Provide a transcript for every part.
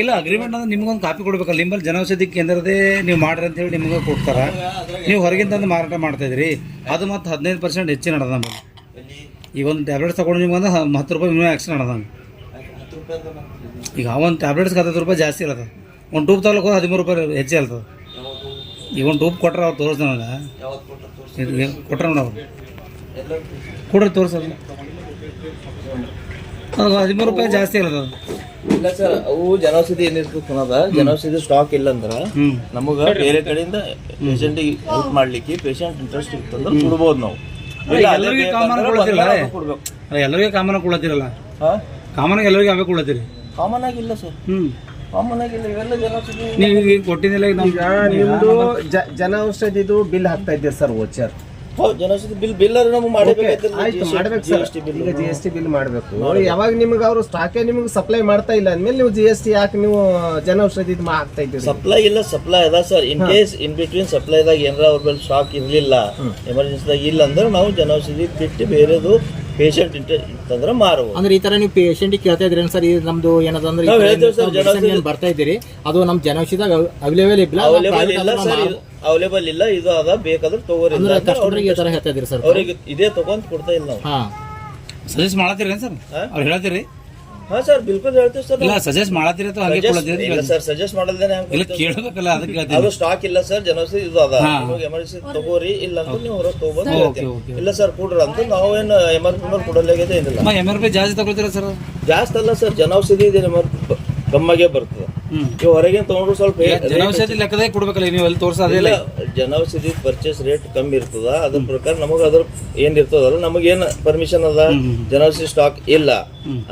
ಇಲ್ಲ ಅಗ್ರಿಮೆಂಟ್ ಅಂದ್ರೆ ನಿಮ್ಗೊಂದು ಕಾಪಿ ಕೊಡ್ಬೇಕಲ್ಲ. ನಿಮ್ಮಲ್ಲಿ ಜನೌಷಧಿ ಕೇಂದ್ರದೇ ನೀವು ಮಾಡ್ರಿ ಅಂತ ಹೇಳಿ ನಿಮ್ಗೆ ಕೊಡ್ತಾರ. ನೀವು ಹೊರಗಿಂದ ತಂದು ಮಾರಾಟ ಮಾಡ್ತಾ ಇದ್ರಿ. ಅದು ಮತ್ತೆ ಹದಿನೈದು ಪರ್ಸೆಂಟ್ ಹೆಚ್ಚಿನ ನಡೆದ ನಮಗೆ ಈಗ ಒಂದು ಟ್ಯಾಬ್ಲೆಟ್ಸ್ ತಗೊಂಡು ನಿಮ್ಗೆ ಹತ್ತು ರೂಪಾಯಿ ಮಿನಿಮಮ್ ಆ್ಯಕ್ಷನ್ ನಡೆದ ಈಗ ಒಂದು ಟ್ಯಾಬ್ಲೆಟ್ಸ್ಗೆ ಹತ್ತತ್ತು ರೂಪಾಯಿ ಜಾಸ್ತಿ ಇರತ್ತೆ ಒಂದು ಟೂಬ್ ತಗೊಳಕ್ಕೆ ಹದಿಮೂರು ರೂಪಾಯಿ ಹೆಚ್ಚಿ ಇರ್ತದೆ ಈಗ ಒಂದು ಟೂಬ್ ಕೊಟ್ರೆ ಅವ್ರು ತೋರಿಸ್ ನನಗೆ ಕೊಟ್ರೆ ನೋಡಿ ಅವ್ರು. ಎಲ್ಲ ಕೊಡ್ರಿ ತೋರಿಸೋದು. ಹದಿಮೂರು ರೂಪಾಯಿ ಜಾಸ್ತಿ ಇರೋದು. ಇಲ್ಲ ಸರ್ ಅವು ಜನೌಷಧಿ ಏನಿರ್ತದೆ ಅನ್ನೋದ ಜನೌಷಧಿ ಸ್ಟಾಕ್ ಇಲ್ಲ ಅಂದ್ರ ನಮಗ ಬೇರೆ ಕಡೆಯಿಂದ ಪೇಷಂಟಿಗೆ ಹೆಲ್ಪ್ ಮಾಡ್ಲಿಕ್ಕೆ ಪೇಷಂಟ್ ಇಂಟ್ರೆಸ್ಟ್ ಇತ್ತಂದ್ರೆ ಕೊಡ್ಬೋದು ನಾವು. ಇಲ್ಲ ಎಲ್ಲರಿಗೂ ಕಾಮನ್ ಕೊಡ್ತಿರಲ್ಲ ಎಲ್ಲರಿಗೂ ಕಾಮನ್ ಆಗಿ ಹಾ? ಕಾಮನ್ ಎಲ್ಲರಿಗೂ ಅವೇ ಕೊಡತ್ತೀರಿ ಕಾಮನ್ ಆಗಿಲ್ಲ ಸರ್. ಹ್ಮ್. ನೀವು ಕೊಟ್ಟಿದ್ದಿಲ್ಲ ನಿಮ್ದು ಜ- ಜನೌಷಧಿದು ಬಿಲ್ ಹಾಕ್ತಾ ಇದ್ದೀರಿ ಸರ್ ವೋಚರ್ ಹೌದು ಜನೌಷಧಿ ಬಿಲ್ ಬಿಲ್ ನಮ್ಗೆ ಈಗ ಜಿ ಎಸ್ ಟಿ ಬಿಲ್ ಮಾಡಬೇಕು. ಯಾವಾಗ ನಿಮ್ಗೆ ಅವರು ಸ್ಟಾಕೇ ನಿಮ್ಗೆ ಸಪ್ಲೈ ಮಾಡ್ತಾ ಇಲ್ಲ ಅಂದ್ಮೇಲೆ ನೀವು ಜಿ ಎಸ್ ಟಿ ಯಾಕೆ ನೀವು ಜನ ಔಷಧಿ ಹಾಕ್ತಾ ಇದ್ದೀರಿ. ಸಪ್ಲೈ ಇಲ್ಲ ಸಪ್ಲೈ ಅದ sir. In case in between ಸಪ್ಲೈದಾಗ ಏನಾರ ಅವ್ರ ಮೇಲೆ ಸ್ಟಾಕ್ ಇರಲಿಲ್ಲ ಎಮರ್ಜೆನ್ಸಿದಾಗ ಇಲ್ಲ ಅಂದ್ರೆ ನಾವು ಜನೌಷಧಿ ಬಿಟ್ಟು ಬೇರೆದು ಪೇಷಂಟ್ ಇತ್ತಂದ್ರೆ ಮಾರುವ ಅಂದ್ರೆ ಈ ತರ ನೀವು ಪೇಷಂಟ್ ಕೇಳ್ತಾ ಇದ್ರಿ ಸರ್? ಇದು ನಮ್ದು ಏನದ ಅಂದ್ರೆ ಈ ನಾವ್ ತರ ಹೇಳ್ತೇವೆ sir, medicine ಜನೌಷಧಿ- ಏನ್ ಬರ್ತಾ ಇದ್ದೀರಿ? ಅದು ನಮ್ ಜನೌಷಧಿದಾಗ ಅವೈಲೇಬಲ್ ಇಲ್ಲ ಅವೈಲೇಬಲ್ ಇಲ್ಲ ಇದು ಅದ ಬೇಕಾದ್ರೆ ತಗೋರಿ ಇಲ್ಲ ಅಂದ್ರೆ ಅಂದ್ರೆ ಕಸ್ಟಮರ್ಗೆ ತರ ಹೇಳ್ತಾ ಇದ್ರಿ ಸರ್ ಅವ್ರಿಗೆ ಇದೇ ತಗೊಂಡ್ ಕೊಡ್ತಾ ಇಲ್ಲ ನಾವು. ಹಾ. ಸಜೆಸ್ಟ್ ಮಾಡತ್ತೀರಿ ಸರ್? ಅವ್ರು ಹೇಳ್ತೀರಿ ಹಾ ಸರ್ ಬಿಲ್ಕುಲ್ ಹೇಳ್ತೀವಿ ಸರ್ ಇಲ್ಲ ಸಜೆಸ್ಟ್ ಮಾಡತ್ತೀರಿ ಅಥವಾ ಹಾಗೆ ಇಲ್ಲ ಸರ್ ಸಜೆಸ್ಟ್ ಮಾಡಲ್ದೇನೆ ಇಲ್ಲ ಕೇಳಬೇಕಲ್ಲ ಅದಕ್ಕೆ ಹೇಳ್ತೀನಿ. ಅದು ಸ್ಟಾಕ್ ಇಲ್ಲ ಸರ್ ಜನೌಷಧಿ ಇದು ಅದ. ನಿಮಗೆ ಎಮರ್ಜೆನ್ಸಿ ತಗೋರಿ ಇಲ್ಲ ಅಂತ ನೀವು ಹೊರಗೆ ತಗೋಬೋದು ಹೇಳ್ತೀನಿ. ಇಲ್ಲ ಸರ್ ಕೊಡ್ರಿ ಅಂತ ನಾವೇನು ಎಮರ್ಜೆನ್ಸಿ ಕೊಡಲಾಗಿದೆ ಏನಿಲ್ಲ. ಎಂ ಆರ್ ಪಿ ಜಾಸ್ತಿ ತಗೊಳ್ತೀರಾ ಸರ್ ಜಾಸ್ತಿ ಅಲ್ಲ ಸರ್ ಜನೌಷಧಿ ಇದೆ ನಿಮ್ಮ ಕಮ್ಮಗೆ ಕಮ್ಮಾಗೆ ಬರ್ತದೆ. ನೀವು ಹೊರಗಿನ ತಗೊಂಡ್ರು ಸ್ವಲ್ಪ ಜನೌಷಧಿ ಲೆಕ್ಕದಾಗ ಕೊಡ್ಬೇಕಲ್ಲ ನೀವು ಅಲ್ಲಿ ತೋರ್ಸ ಅದೇ ಇಲ್ಲ ಜನೌಷಧಿ ಪರ್ಚೇಸ್ ರೇಟ್ ಕಮ್ಮಿ ಇರ್ತದ. ಅದ್ರ ಪ್ರಕಾರ ನಮಗ ಅದ್ರ ಏನ್ ಇರ್ತದಲ್ಲ ನಮಗೇನ್ ಪರ್ಮಿಷನ್ ಅದ? ಜನೌಷಧಿ ಸ್ಟಾಕ್ ಇಲ್ಲ.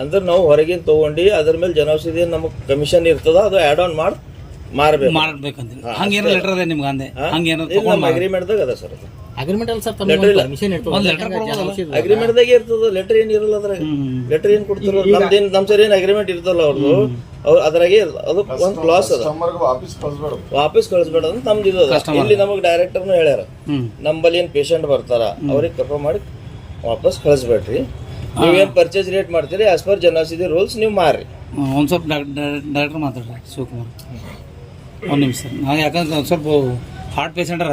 ಅಂದ್ರೆ ನಾವು ಹೊರಗಿನ ತಗೊಂಡು ಅದ್ರ ಮೇಲೆ ಜನೌಷಧಿ ನಮಗ್ ಕಮಿಷನ್ ಇರ್ತದ ಅದು ಆಡ್ ಆನ್ ಮಾಡಿ ಮಾರಬೇಕು. ಮಾಡ್ಬೇಕಂತ ಹಂಗೇನೋ ಲೆಟರ್ ಅದೇ ನಿಮ್ಗೆ ಅಂದೆ? ಹಂಗೇನೋ ಇಲ್ಲ ನಮ್ಮ ಅಗ್ರಿಮೆಂಟ್ದಾಗ ಅದ ಸರ್ ಅಗ್ರಿಮೆಂಟ್ ಅಲ್ಲಿ ಸರ್ ಲೆಟರ್ ಪರ್ಮಿಷನ್ ಮಿಷನ್ ಕೊಡ್ಬೋದಲ್ಲ? ಅಗ್ರಿಮೆಂಟ್ದಾಗೆ ಇರ್ತದ. ಲೆಟರ್ ಏನ್ ಇರಲ್ಲ ಅದ್ರಾಗ. ಲೆಟರ್ ಏನ್ ಕೊಡ್ತಾರ ನಮ್ದೇನ್ ನಮ್ ಸರ್ ಏನ್ ಅಗ್ರಿಮೆಂಟ್ ಇರ್ತಲ್ಲ ಅವ್ರದ್ದು ಅವ್ರ ಅದ್ರಾಗೆ. ಅದು ಒಂದು ಕ್ಲಾಸ್ ಅದ. ವಾಪಸ್ ಕಳಿಸ್ಬೇಡ ಅಂತ ನಮ್ದು ಇದು ಅದ. ಇಲ್ಲಿ ನಮಗೆ ಡೈರೆಕ್ಟರ್ನು ಹೇಳ್ಯಾರ. ನಂಬಲ್ಲಿ ನಮ್ಮಲ್ಲಿ ಏನ್ ಪೇಷಂಟ್ ಬರ್ತಾರ ಅವ್ರಿಗೆ ಕರ್ಕೊಂಡ್ ಮಾಡಿ ವಾಪಸ್ ಕಳಿಸ್ಬೇಡ್ರಿ. ನೀವೇನ್ ಪರ್ಚೇಸ್ ರೇಟ್ ಮಾಡ್ತೀರಿ ಆಸ್ ಪರ್ ಜನೌಷಧಿ ರೂಲ್ಸ್ ನೀವು ಮಾರ್ರಿ. ಒಂದು ಸ್ವಲ್ಪ ಡಾಕ್ಟರ್ ಮಾತಾಡ್ರಿ ಶಿವಕುಮಾರ್. ಒಂದು ನಿಮಿಷ. ನಾವು ಯಾಕಂದ್ರೆ ಒಂದ್ ಸ್ವಲ್ಪ ಹಾರ್ಟ್ ಪೇಷಂಟರ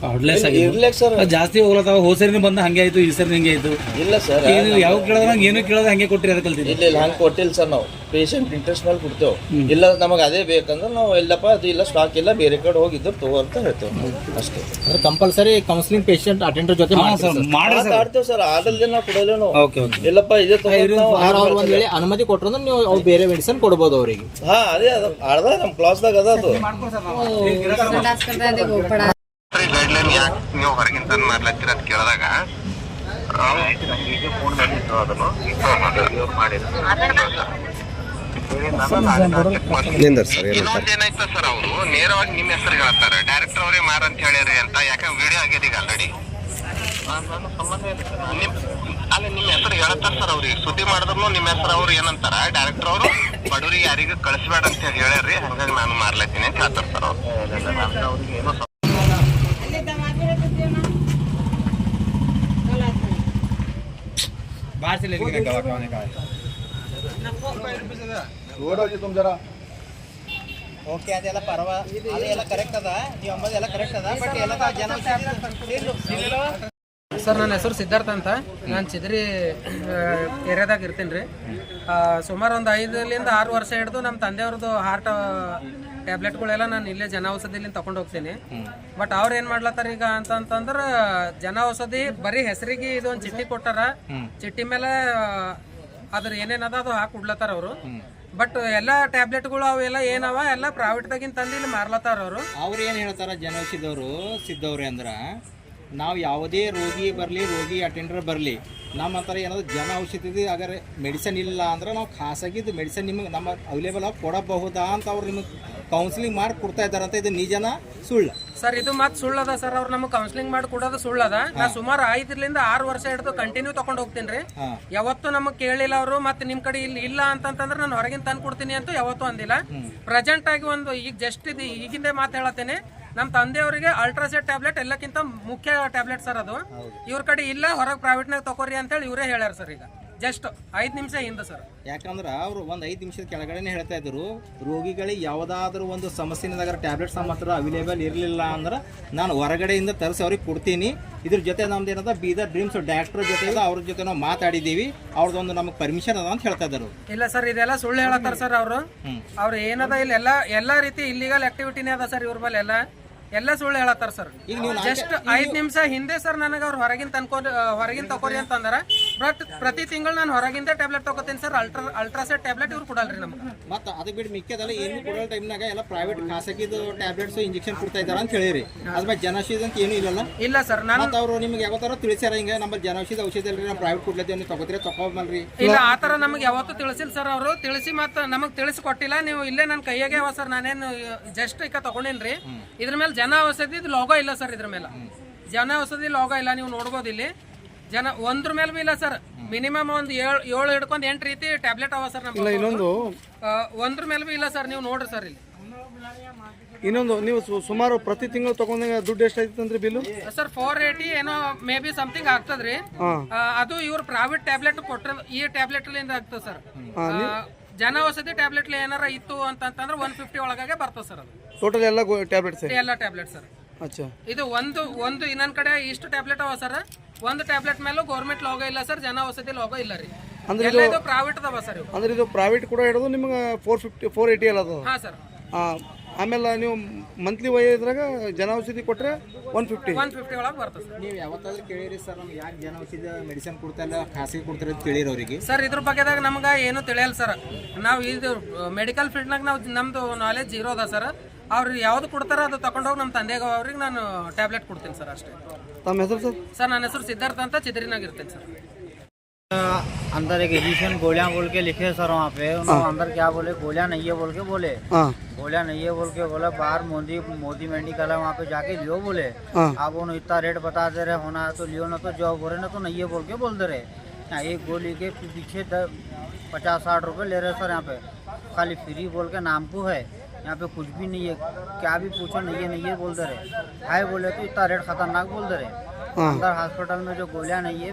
ಸರ್. ಜಾಸ್ತಿ ಹೋಗ್ಲತ್ತಾವ ಹೋದ ಸರಿ ಬಂದ ಹಂಗೆ ಆಯ್ತು ಈ ಸರಿ ಹಂಗೆ ಆಯ್ತು. ಇಲ್ಲ ಸರ್ ಈಗ ನೀವು ಯಾವ ಕೇಳೋದ್ರ ಏನು ಕೇಳೋದು ಹಂಗೆ ಕೊಟ್ಟಿರಿ ಅದಕ್ಕೆ ಕಲ್ತೀನಿ ಇಲ್ಲ ಇಲ್ಲ ಹಂಗೆ ಕೊಟ್ಟಿಲ್ಲ ಸರ್ ನಾವು. ಪೇಷಂಟ್ ಇಂಟ್ರೆಸ್ಟ್ ಮೇಲೆ ಕೊಡ್ತೇವೆ. ಇಲ್ಲ ನಮಗೆ ಅದೇ ಬೇಕಂದ್ರೆ ನಾವು ಎಲ್ಲಪ್ಪ ಅದು ಇಲ್ಲ ಸ್ಟಾಕ್ ಇಲ್ಲ ಬೇರೆ ಕಡೆ ಹೋಗಿದ್ರು ತಗೋ ಅಂತ ಹೇಳ್ತೇವೆ ಅಷ್ಟೇ. ಅಂದ್ರೆ ಕಂಪಲ್ಸರಿ ಕೌನ್ಸಿಲಿಂಗ್ ಪೇಷಂಟ್ ಅಟೆಂಡರ್ ಜೊತೆ ಹಾಂ ಸರ್ ಆದಲ್ದೇ ನಾವು ಕೊಡಲ್ಲ ನಾವು. Okay okay. ಇಲ್ಲಪ್ಪ ಇದೇ ಒಂದ್ ವೇಳೆ ಅನುಮತಿ ಕೊಟ್ಟರು ಅಂದ್ರೆ ನೀವು ಅವ್ರು ಬೇರೆ ಮೆಡಿಸಿನ್ ಕೊಡ್ಬೋದು ಅವರಿಗೆ. ಹಾ ಅದೇ ಅದು. ಅರ್ಧ ನಮ್ಮ ಕ್ಲಾಸ್ದಾಗ ಅದ ಅದು. ನೀವು ಹೊರಗಿನ ತನ ಮಾಡ್ಲತ್ತೀರ ಅಂತ ಕೇಳಿದಾಗ ಏನಾಯ್ತು ಸರ್ ಅವರು? ನೇರವಾಗಿ ನಿಮ್ಮ ಹೆಸರು ಹೇಳ್ತಾರೆ. ಡೈರೆಕ್ಟರ್ ಅವರೇ ಮಾರ ಅಂತ ಹೇಳಿರಿ ಅಂತ. ಯಾಕಂದ್ರೆ ವಿಡಿಯೋ ಆಗ್ಯದ ಈಗ ಆಲ್ರೆಡಿ ಅಲ್ಲ ನಿಮ್ಮ ಹೆಸರು ಹೇಳ್ತಾರ ಸರ್ ಅವ್ರಿಗೆ ಸುದ್ದಿ ಮಾಡಿದ್ರು ನಿಮ್ಮ ಹೆಸರು ಅವ್ರು ಏನಂತಾರ? ಡೈರೆಕ್ಟರ್ ಅವರು ಬಡವರಿಗೆ ಯಾರಿಗೂ ಕಳಿಸ್ಬೇಡ ಅಂತ ಹೇಳಿ ಹೇಳ್ಯಾರ್ರಿ ಹಂಗಾಗಿ ನಾನು ಮಾರ್ಲತ್ತೀನಿ ಅಂತ ಹೇಳ್ತಾರ ಸರ್ ಅವ್ರು. ಅವ್ರಿಗೆ ಏನೋ ಓಕೆ ಅದೆಲ್ಲ ಪರವ ಅದೆಲ್ಲ ಕರೆಕ್ಟ್ ಅದ. ನೀವು ಅಂಬದೆಲ್ಲ ಕರೆಕ್ಟ್ ಅದ ಬಟ್ ಎಲ್ಲ ಸರ್ ನನ್ನ ಹೆಸರು ಸಿದ್ಧಾರ್ಥ ಅಂತ. ನಾನು ಚಿದ್ರಿ ಏರಿಯಾದಾಗ ಇರ್ತೀನಿ ರೀ. ಸುಮಾರು ಒಂದು ಐದರಿಂದ ಆರು ವರ್ಷ ಹಿಡಿದು ನಮ್ಮ ತಂದೆಯವ್ರದ್ದು ಹಾರ್ಟ್ ಟ್ಯಾಬ್ಲೆಟ್ಗಳೆಲ್ಲ ನಾನು ಇಲ್ಲೇ ಜನ ಔಷಧಿಲಿಂದ ತಗೊಂಡು ಹೋಗ್ತೀನಿ. ಬಟ್ ಅವ್ರು ಏನು ಮಾಡ್ಲತ್ತಾರ ಈಗ ಅಂತಂತಂದ್ರೆ ಜನ ಔಷಧಿ ಬರೀ ಹೆಸರಿಗೆ ಇದೊಂದು ಚಿಟ್ಟಿ ಕೊಟ್ಟಾರ ಚಿಟ್ಟಿ ಮೇಲೆ ಅದ್ರ ಏನೇನದ ಅದು ಹಾಕಿ ಕೊಡ್ಲತ್ತಾರ ಅವರು. ಬಟ್ ಎಲ್ಲ ಟ್ಯಾಬ್ಲೆಟ್ಗಳು ಅವೆಲ್ಲ ಏನವ ಎಲ್ಲ ಪ್ರೈವೇಟ್ದಾಗಿನ ತಂದು ಇಲ್ಲಿ ಮಾರ್ಲತ್ತಾರ ಅವರು. ಅವ್ರು ಏನು ಹೇಳ್ತಾರ ಜನೌಷಧವರು ಸಿದ್ದವ್ರೆ ಅಂದ್ರ ನಾವು ಯಾವುದೇ ರೋಗಿ ಬರಲಿ ರೋಗಿ ಅಟೆಂಡರ್ ಬರಲಿ ನಮ್ಮ ಹತ್ರ ಏನಾದ್ರು ಜನ ಔಷಧಿ ಅಗರ್ ಮೆಡಿಸನ್ ಇಲ್ಲ ಅಂದ್ರೆ ನಾವು ಖಾಸಗಿದ್ದು ಮೆಡಿಸನ್ ನಿಮಗೆ ನಮ್ಮ ಅವೈಲೇಬಲ್ ಆಗಿ ಕೊಡಬಹುದಾ ಅಂತ ಅವ್ರು ನಿಮಗೆ ಕೌನ್ಸಿಲಿಂಗ್ ಮಾಡಿ ಕೊಡ್ತಾ ಇದ್ದಾರಂತ ಇದು ನಿಜನ? ಸುಳ್ಳು. ಸರ್ ಇದು ಮತ್ ಸುಳ್ಳದ ಸರ್ ಅವ್ರು ನಮಗೆ ಕೌನ್ಸಿಲಿಂಗ್ ಮಾಡಿ ಕೊಡೋದು ಸುಳ್ಳದ. ನಾ ಸುಮಾರು ಐದರಿಂದ ಆರು ವರ್ಷ ಹಿಡಿದು ಕಂಟಿನ್ಯೂ ತಗೊಂಡು ಹೋಗ್ತೀನಿ ರೀ. ಯಾವತ್ತೂ ನಮಗ್ ಕೇಳಿಲ್ಲ ಅವರು ಮತ್ತೆ ನಿಮ್ ಕಡೆ ಇಲ್ಲಿ ಇಲ್ಲ ಅಂತಂತಂದ್ರೆ ನಾನು ಹೊರಗಿನ ತಂದು ಕೊಡ್ತೀನಿ ಅಂತ ಯಾವತ್ತೂ ಅಂದಿಲ್ಲ. ಪ್ರೆಸೆಂಟ್ ಆಗಿ ಒಂದು ಈಗ ಜಸ್ಟ್ ಇದು ಈಗಿಂದೇ ಮಾತು ಹೇಳತ್ತೇನೆ. ನಮ್ಮ ತಂದೆಯವರಿಗೆ ಅಲ್ಟ್ರಾಸೆಟ್ ಟ್ಯಾಬ್ಲೆಟ್ ಎಲ್ಲಕ್ಕಿಂತ ಮುಖ್ಯ ಟ್ಯಾಬ್ಲೆಟ್ ಸರ್ ಅದು. ಇವ್ರ ಕಡೆ ಇಲ್ಲ ಹೊರಗೆ ಪ್ರೈವೇಟ್ನಾಗ ತಗೋರಿ ಅಂತೇಳಿ ಇವರೇ ಹೇಳ್ಯಾರ ಸರ್ ಈಗ. ಜಸ್ಟ್ ಐದು ನಿಮಿಷ ಹಿಂದೆ ಸರ್. ಯಾಕಂದ್ರೆ ಅವರು ಒಂದು ಐದು ನಿಮಿಷದ ಕೆಳಗಡೆನೆ ಹೇಳ್ತಾ ಇದ್ರು ರೋಗಿಗಳಿಗೆ ಯಾವುದಾದ್ರೂ ಒಂದು ಸಮಸ್ಯೆನಾಗ ಟ್ಯಾಬ್ಲೆಟ್ಸ್ ನಮ್ಮ ಹತ್ರ ಅವೈಲೇಬಲ್ ಇರಲಿಲ್ಲ ಅಂದ್ರೆ ನಾನು ಹೊರಗಡೆಯಿಂದ ತರಿಸಿ ಅವ್ರಿಗೆ ಕೊಡ್ತೀನಿ. ಇದ್ರ ಜೊತೆ ನಮ್ದು ಏನದ ಬೀದರ್ ಡ್ರೀಮ್ಸ್ ಡಾಕ್ಟರ್ ಜೊತೆ ಅವ್ರ ಜೊತೆ ನಾವು ಮಾತಾಡಿದ್ದೀವಿ. ಅವ್ರದ್ದೊಂದು ನಮಗೆ ಪರ್ಮಿಷನ್ ಅದ ಅಂತ ಹೇಳ್ತಾ ಇದ್ರು. ಇಲ್ಲ ಸರ್ ಇದೆಲ್ಲ ಸುಳ್ಳು ಹೇಳತ್ತಾರ ಸರ್ ಅವರು. ಅವ್ರು ಏನದ ಇಲ್ಲಿ ಎಲ್ಲ ಎಲ್ಲ ರೀತಿ ಇಲ್ಲಿಗಲ್ ಆಕ್ಟಿವಿಟಿನೇ ಅದ ಸರ್ ಇವ್ರ ಮೇಲೆ ಎಲ್ಲ. ಎಲ್ಲ ಸುಳ್ಳು ಹೇಳತ್ತಾರ ಸರ್. ಈಗ ನೀವು ಜಸ್ಟ್ ಐದು ನಿಮಿಷ ಹಿಂದೆ ಸರ್ ನನಗೆ ಅವ್ರು ಹೊರಗಿನ ತನ್ಕೋ ಹೊರಗಿನ ತಕೋರಿ ಅಂತ ಅಂದಾರ ಬಟ್ ಪ್ರತಿ ತಿಂಗಳು ನಾನು ಹೊರಗಿಂದ ಟ್ಯಾಬ್ಲೆಟ್ ತಗೋತೀನಿ ಸರ್ ಅಲ್ಟ್ರಾ ಅಲ್ಟ್ರಾಸೆಟ್ ಟ್ಯಾಬ್ಲೆಟ್ ಇವ್ರು ಕೊಡಲ್ರಿ ನಮ್ಗೆ. ಮತ್ತೆ ಅದು ಬಿಟ್ಟು ಮಿಕ್ಕದಲ್ಲ ಏನು ಕೊಡೋ ಟೈಮ್ನಾಗ ಎಲ್ಲ ಪ್ರೈವೇಟ್ ಖಾಸಗಿದು ಟ್ಯಾಬ್ಲೆಟ್ಸ್ ಇಂಜೆಕ್ಷನ್ ಕೊಡ್ತಾ ಇದಾರೆ ಅಂತ ಹೇಳಿರಿ. ಅದ್ಮೇಲೆ ಜನೌಷಧಿ ಅಂತ ಏನು ಇಲ್ಲಲ್ಲ? ಇಲ್ಲ ಸರ್ ನಾನು ಮತ್ತೆ ಅವರು ನಿಮ್ಗೆ ಯಾವತ್ತಾರ ತಿಳಿಸ್ಯಾರ ಹಿಂಗೆ? ನಮ್ಮ ಜನೌಷಧಿ ಔಷಧಿ ಅಲ್ರಿ ನಾವು ಪ್ರೈವೇಟ್ ಕೊಡ್ಲತ್ತೇವೆ ನೀವು ತಗೋತೀರಿ? ತಗೋಬಲ್ರಿ ಇಲ್ಲ ಆ ಥರ ನಮ್ಗೆ ಯಾವತ್ತೂ ತಿಳಿಸಿಲ್ಲ ಸರ್ ಅವರು. ತಿಳಿಸಿ ಮತ್ತೆ ನಮಗೆ ತಿಳಿಸಿ ಕೊಟ್ಟಿಲ್ಲ. ನೀವು ಇಲ್ಲೇ ನನ್ನ ಕೈಯಾಗೆ ಅವ ಸರ್ ನಾನೇನು ಜಸ್ಟ್ ಈಗ ತಗೊಂಡೇನ್ರಿ ಇದ್ರ ಮೇಲೆ ಜನ ಔಷಧಿ ಲೋಗೋ ಇಲ್ಲ ಸರ್ ಇದ್ರ ಮೇಲೆ ಜನ ಔಷಧಿ ಲೋಗೋ ಇಲ್ಲ. ನೀವು ನೋಡ್ಬೋದು ಇಲ್ಲಿ. ಜನ ಒಂದ್ರ ಮೇಲೆ ಬಿ ಇಲ್ಲ ಸರ್. ಮಿನಿಮಮ್ ಒಂದು ಏಳು ಏಳು ಹಿಡ್ಕೊಂಡು ಎಂಟು ರೀತಿ ಟ್ಯಾಬ್ಲೆಟ್ ಅವ ಸರ್ ನಮ್ಮ ಇನ್ನೊಂದು. ಒಂದ್ರ ಮೇಲೆ ಬಿ ಇಲ್ಲ ಸರ್ ನೀವು ನೋಡ್ರಿ ಸರ್ ಇಲ್ಲಿ. ಇನ್ನೊಂದು ನೀವು ಸು- ಸುಮಾರು ಪ್ರತಿ ತಿಂಗಳು ತಗೊಂಡಾಗ ದುಡ್ಡು ಎಷ್ಟಾಯ್ತು ಅಂದ್ರೆ ಬಿಲ್ಲು? ಸರ್ ಫೋರ್ ಏಯ್ಟಿ ಏನೋ ಮೇ ಬಿ ಸಮಥಿಂಗ್ ಆಗ್ತದ್ರಿ. ಆ, ಅದು ಇವ್ರ ಪ್ರೈವೇಟ್ ಟ್ಯಾಬ್ಲೆಟ್ ಕೊಟ್ರ ಈ ಟ್ಯಾಬ್ಲೆಟ್ ಲಿಂದ ಆಗ್ತದೆ ಸರ್. ಜನ ಔಷಧಿ ಟ್ಯಾಬ್ಲೆಟ್ ಏನಾರ ಇತ್ತು ಅಂತಂತಂದ್ರೆ ಒನ್ ಫಿಫ್ಟಿ ಒಳಗಾಗೆ ಬರ್ತದೆ ಸರ್ ಅದು. ಟೋಟಲ್ ಎಲ್ಲ ಟ್ಯಾಬ್ಲೆಟ್ಸ್ ಎಲ್ಲ ಟ್ಯಾಬ್ಲೆಟ್ ಸರ್. ಅಚ್ಚಾ. ಇದು ಒಂದು ಒಂದು ಇನ್ನೊಂದ್ ಕಡೆ ಇಷ್ಟು ಟ್ಯಾಬ್ಲೆಟ್ ಅವ ಸರ್? ಒಂದು ಟ್ಯಾಬ್ಲೆಟ್ ಮೇಲೂ ಗೌರ್ಮೆಂಟ್ ಲೋಗೋ ಇಲ್ಲ ಸರ್ ಜನ ವಸತಿ ಲೋಗೋ ಇಲ್ಲ ರೀ. ಎಲ್ಲ ಇದು ಪ್ರೈವೇಟ್ ಅದಾವ ಸರ್ ಇವು. ಅಂದ್ರೆ ಇದು ಪ್ರೈವೇಟ್ ಕೂಡ ಹಿಡಿದು ನಿಮ್ಗೆ ಫೋರ್ ಫಿಫ್ಟಿ ಫೋರ್ ಏಯ್ಟಿ ಅಲ್ಲ ಅದ ಹಾ ಸರ್. ಆಮೇಲೆ ನೀವು ಮಂತ್ಲಿ ವೈ ಜನೌಷಧಿ ಕೊಟ್ಟರೆ ಒನ್ ಫಿಫ್ಟಿ ಒನ್ ಫಿಫ್ಟಿ ಒಳಗೆ ಬರ್ತದೆ ಸರ್. ನೀವು ಯಾವತ್ತಾದ್ರೂ ಕೇಳಿರಿ ಸರ್ ನಮ್ಗೆ ಯಾಕೆ ಜನೌಷಧಿ ಮೆಡಿಸಿನ್ ಖಾಸಗಿ ಕೊಡ್ತಾರೆ ಅಂತ ಕೇಳಿರಿ ಅವರಿಗೆ. ಸರ್ ಇದ್ರ ಬಗ್ಗೆದಾಗ ನಮ್ಗೆ ಏನು ತಿಳಿಯಲ್ಲ ಸರ್. ನಾವು ಇದು ಮೆಡಿಕಲ್ ಫೀಲ್ಡ್ನಾಗ ನಾವು ನಮ್ಮದು ನಾಲೆಜ್ ಜೀರೋ ಅದ ಸರ್. ಅವ್ರು ಯಾವ್ದು ಕೊಡ್ತಾರ ಅದು ತಗೊಂಡೋಗಿ ನಮ್ಮ ತಂದೆಗೆ ಅವ್ರಿಗೆ ನಾನು ಟ್ಯಾಬ್ಲೆಟ್ ಕೊಡ್ತೀನಿ ಸರ್ ಅಷ್ಟೇ. ತಮ್ಮ ಹೆಸರು ಸರ್? ಸರ್ ನನ್ನ ಹೆಸರು ಸಿದ್ಧಾರ್ಥ ಅಂತ ಚಿದ್ರಿನಾಗ ಇರ್ತೇನೆ ಸರ್. अंदर एक एडिशन गोलियाँ बोल के लिखे सर वहाँ पे। उन्होंने अंदर क्या बोले? गोलियाँ नहीं है बोल के बोले। ಹಾಂ गोलियाँ नहीं है बोल के बोला। बाहर मोदी मोदी मेडिकल है वहाँ पे जाके लियो बोले। हाँ। आप उन्होंने इतना रेट बता दे रहे होना है तो लियो ना तो जॉब हो रहे ना तो नहीं है बोल के बोल दे रहे। यहाँ एक गोली के पीछे पचास साठ रुपए ले रहे सर यहाँ पे। खाली फ्री बोल के नाम को है। यहाँ पे कुछ भी नहीं है। क्या भी पूछो नहीं है नहीं है बोल दे रहे। है बोले तो इतना रेट खतरनाक बोल दे रहे। हाँ। अंदर हॉस्पिटल में जो गोलियाँ नहीं है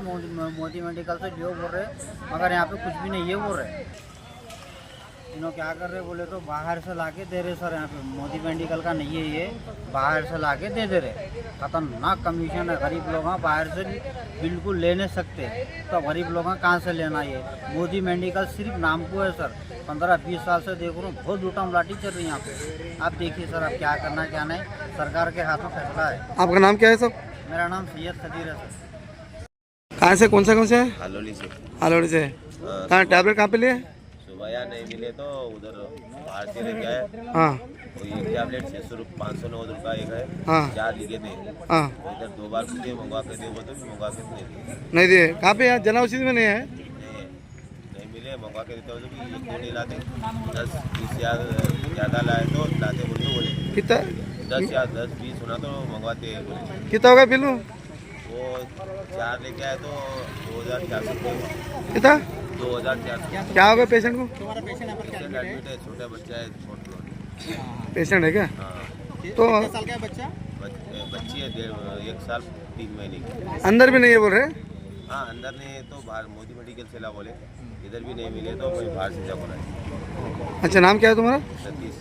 मोदी मेडिकल से जो बोल रहे मगर यहाँ पे कुछ भी नहीं है बोल रहे इन्हों क्या कर रहे बोले तो बाहर से लाके दे रहे सर यहाँ पे मोदी मेडिकल का नहीं है ये बाहर से लाके दे दे रहे खतरनाक कमीशन है गरीब लोग बाहर से बिल्कुल ले नहीं सकते। तो गरीब लोग कहाँ से लेना ये? मोदी मेडिकल सिर्फ़ नाम को है सर। पंद्रह बीस साल से देख रहा हूँ बहुत लूटम लाठी चल रही है यहाँ पे। आप देखिए सर अब क्या करना क्या नहीं? सरकार के हाथों फैसला है। आपका नाम क्या है सर? मेरा नाम सैयद खदीर है कहाँ से कौन सा कौन सा है? हालोली से। आलोड़ी से। कहाँ टैबलेट कहाँ पे लिए? सुबह या नहीं मिले तो उधर बाहर से लेके आए। हाँ। वो एक टैबलेट छः सौ रुपये पाँच सौ नौ रुपये का एक है। हाँ। चार लिखे थे। हाँ। वो इधर दो बार पूछे मंगवा के दे तो मंगवा के दे दिए। नहीं दिए। कहाँ पे यहाँ जनौषधि में नहीं है? नहीं मिले मंगवा के देते हो तो भी दो नहीं लाते। दस बीस या ज़्यादा लाए तो लाते बोले तो बोले। कितना? दस या दस बीस होना तो मंगवाते बोले कितना होगा बिल? वो चार लेके आए तो दो हज़ार चार सौ कितना? दो हज़ार चार सौ। क्या होगा पेशेंट को? पेशेंट एडमिट है छोटा बच्चा है छोटा पेशेंट है क्या? हाँ। तो साल का बच्चा? बच- बच्ची है डेढ़ एक साल तीन महीने की। अंदर भी नहीं है बोल रहे? हाँ अंदर ने तो बाहर मोदी मेडिकल से ला बोले। इधर भी नहीं मिले तो बाहर से जा बोला। अच्छा नाम क्या है तुम्हारा? सतीश।